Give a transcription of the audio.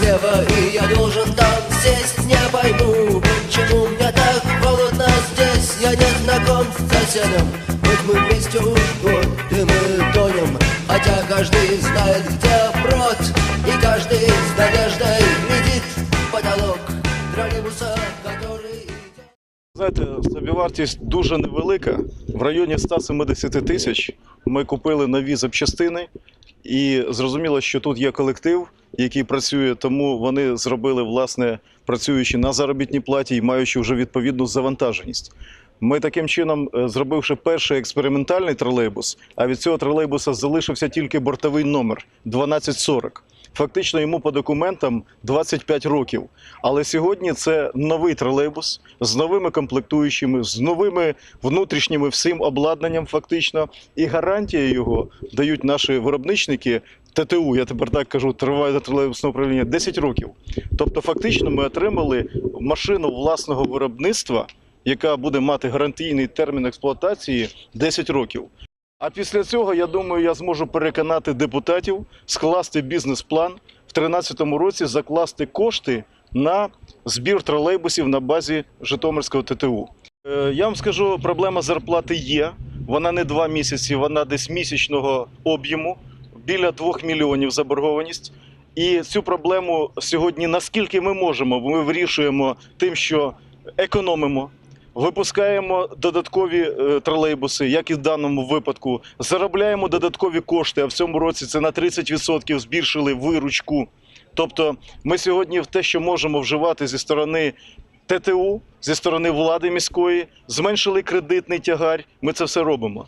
гнева И я должен там сесть, не пойму Почему мне так холодно здесь. Я не знаком с соседом Хоть мы вместе уходим и мы тонем. Хотя каждый знает, где прот И каждый с надеждой видит потолок Троллейбуса, который Знаєте, собівартість дуже невелика. В районі 170 тисяч ми купили нові запчастини, і зрозуміло, що тут є колектив, який працює, тому вони зробили, власне, працюючи на заробітній платі і маючи вже відповідну завантаженість. Ми таким чином, е, зробивши перший експериментальний тролейбус, а від цього тролейбуса залишився тільки бортовий номер 1240. Фактично йому по документам 25 років. Але сьогодні це новий тролейбус з новими комплектуючими, з новими внутрішніми всім обладнанням, фактично, і гарантія його дають наші виробничники. ТТУ, я тепер так кажу, триває тролейбусне управління 10 років. Тобто, фактично, ми отримали машину власного виробництва, яка буде мати гарантійний термін експлуатації 10 років. А після цього, я думаю, я зможу переконати депутатів скласти бізнес-план в 2013 році, закласти кошти на збір тролейбусів на базі Житомирського ТТУ. Е, Я вам скажу, проблема зарплати є. Вона не два місяці, вона десь місячного об'єму, біля двох мільйонів заборгованість. І цю проблему сьогодні, наскільки ми можемо, ми вирішуємо тим, що економимо, випускаємо додаткові е, тролейбуси, як і в даному випадку, заробляємо додаткові кошти. А в цьому році це на 30% збільшили виручку. Тобто, ми сьогодні в те, що можемо вживати зі сторони ТТУ, зі сторони влади міської, зменшили кредитний тягар. Ми це все робимо.